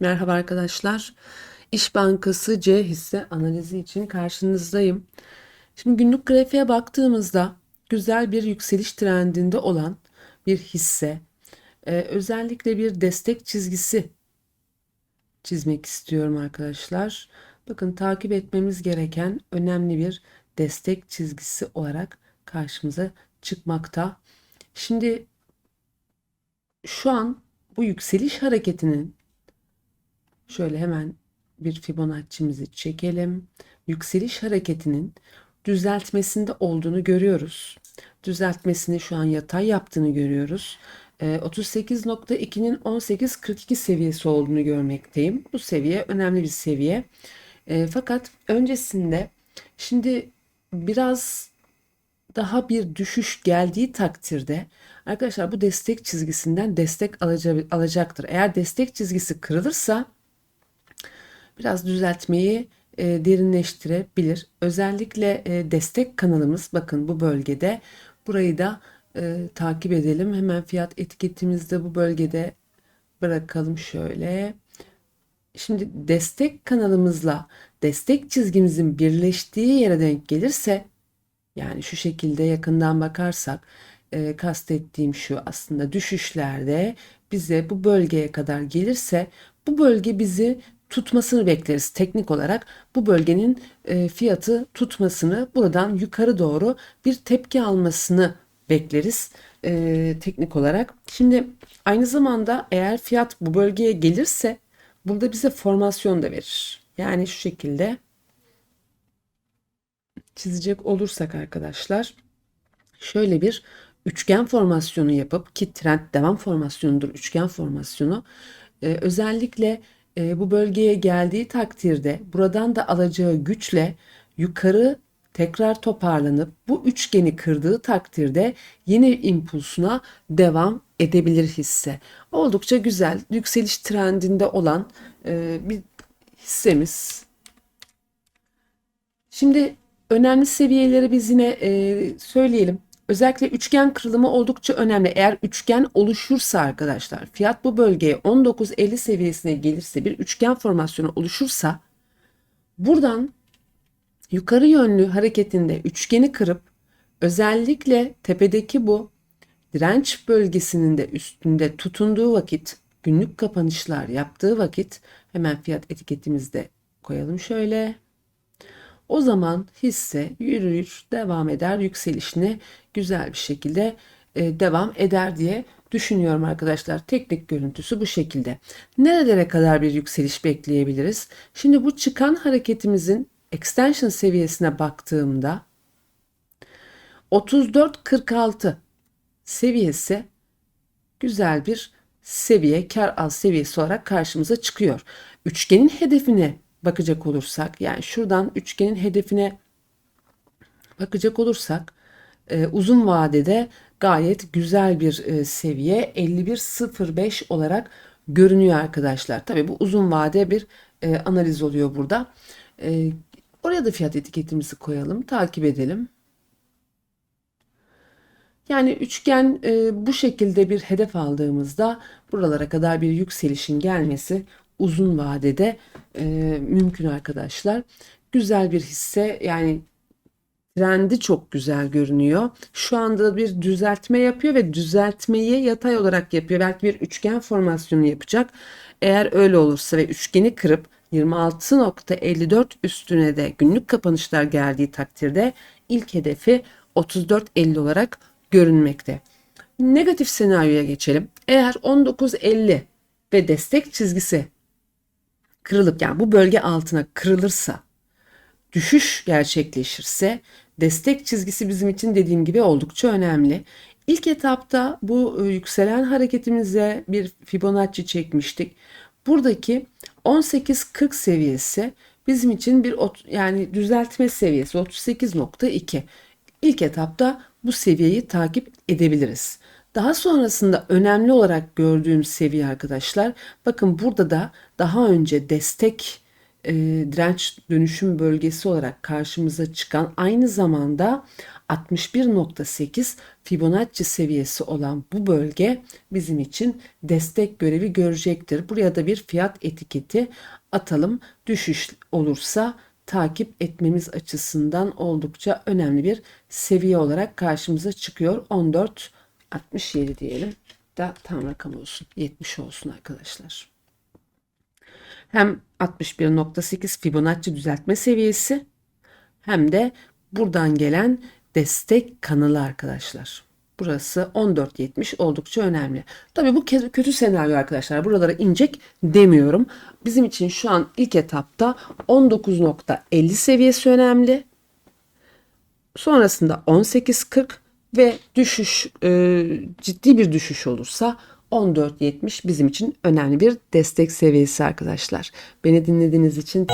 Merhaba arkadaşlar. İş Bankası C hisse analizi için karşınızdayım. Şimdi günlük grafiğe baktığımızda güzel bir yükseliş trendinde olan bir hisse. Ee, özellikle bir destek çizgisi çizmek istiyorum arkadaşlar. Bakın takip etmemiz gereken önemli bir destek çizgisi olarak karşımıza çıkmakta. Şimdi şu an bu yükseliş hareketinin Şöyle hemen bir Fibonacci'mizi çekelim. Yükseliş hareketinin düzeltmesinde olduğunu görüyoruz. Düzeltmesini şu an yatay yaptığını görüyoruz. E, 38.2'nin 18.42 seviyesi olduğunu görmekteyim. Bu seviye önemli bir seviye. E, fakat öncesinde şimdi biraz daha bir düşüş geldiği takdirde arkadaşlar bu destek çizgisinden destek alacaktır. Eğer destek çizgisi kırılırsa biraz düzeltmeyi e, derinleştirebilir. Özellikle e, destek kanalımız bakın bu bölgede. Burayı da e, takip edelim. Hemen fiyat etiketimizde bu bölgede bırakalım şöyle. Şimdi destek kanalımızla destek çizgimizin birleştiği yere denk gelirse yani şu şekilde yakından bakarsak e, kastettiğim şu aslında düşüşlerde bize bu bölgeye kadar gelirse bu bölge bizi tutmasını bekleriz teknik olarak. Bu bölgenin e, fiyatı tutmasını buradan yukarı doğru bir tepki almasını bekleriz e, teknik olarak. Şimdi aynı zamanda eğer fiyat bu bölgeye gelirse burada bize formasyon da verir. Yani şu şekilde çizecek olursak arkadaşlar şöyle bir üçgen formasyonu yapıp ki trend devam formasyonudur üçgen formasyonu ee, özellikle e, bu bölgeye geldiği takdirde buradan da alacağı güçle yukarı tekrar toparlanıp bu üçgeni kırdığı takdirde yeni impulsuna devam edebilir hisse. Oldukça güzel, yükseliş trendinde olan e, bir hissemiz. Şimdi önemli seviyeleri biz yine e, söyleyelim. Özellikle üçgen kırılımı oldukça önemli. Eğer üçgen oluşursa arkadaşlar fiyat bu bölgeye 19.50 seviyesine gelirse bir üçgen formasyonu oluşursa buradan yukarı yönlü hareketinde üçgeni kırıp özellikle tepedeki bu direnç bölgesinin de üstünde tutunduğu vakit günlük kapanışlar yaptığı vakit hemen fiyat etiketimizde koyalım şöyle o zaman hisse yürür, devam eder, yükselişine güzel bir şekilde e, devam eder diye düşünüyorum arkadaşlar. Teknik görüntüsü bu şekilde. Nerelere kadar bir yükseliş bekleyebiliriz? Şimdi bu çıkan hareketimizin extension seviyesine baktığımda 34.46 seviyesi güzel bir seviye, kar az seviyesi olarak karşımıza çıkıyor. Üçgenin hedefine bakacak olursak yani şuradan üçgenin hedefine bakacak olursak e, uzun vadede gayet güzel bir e, seviye 51.05 olarak görünüyor arkadaşlar. Tabi bu uzun vade bir e, analiz oluyor burada. E, oraya da fiyat etiketimizi koyalım takip edelim. Yani üçgen e, bu şekilde bir hedef aldığımızda buralara kadar bir yükselişin gelmesi uzun vadede e, mümkün arkadaşlar. Güzel bir hisse yani trendi çok güzel görünüyor. Şu anda bir düzeltme yapıyor ve düzeltmeyi yatay olarak yapıyor. Belki bir üçgen formasyonu yapacak. Eğer öyle olursa ve üçgeni kırıp 26.54 üstüne de günlük kapanışlar geldiği takdirde ilk hedefi 34.50 olarak görünmekte. Negatif senaryoya geçelim. Eğer 19.50 ve destek çizgisi kırılıp yani bu bölge altına kırılırsa düşüş gerçekleşirse destek çizgisi bizim için dediğim gibi oldukça önemli. İlk etapta bu e, yükselen hareketimize bir Fibonacci çekmiştik. Buradaki 18.40 seviyesi bizim için bir yani düzeltme seviyesi 38.2. İlk etapta bu seviyeyi takip edebiliriz. Daha sonrasında önemli olarak gördüğüm seviye arkadaşlar bakın burada da daha önce destek e, direnç dönüşüm bölgesi olarak karşımıza çıkan aynı zamanda 61.8 Fibonacci seviyesi olan bu bölge bizim için destek görevi görecektir. Buraya da bir fiyat etiketi atalım. Düşüş olursa takip etmemiz açısından oldukça önemli bir seviye olarak karşımıza çıkıyor. 14 67 diyelim da tam rakam olsun. 70 olsun arkadaşlar. Hem 61.8 Fibonacci düzeltme seviyesi hem de buradan gelen destek kanalı arkadaşlar. Burası 14.70 oldukça önemli. Tabii bu kötü senaryo arkadaşlar. Buralara inecek demiyorum. Bizim için şu an ilk etapta 19.50 seviyesi önemli. Sonrasında 18.40 ve düşüş e, ciddi bir düşüş olursa 14.70 bizim için önemli bir destek seviyesi arkadaşlar. Beni dinlediğiniz için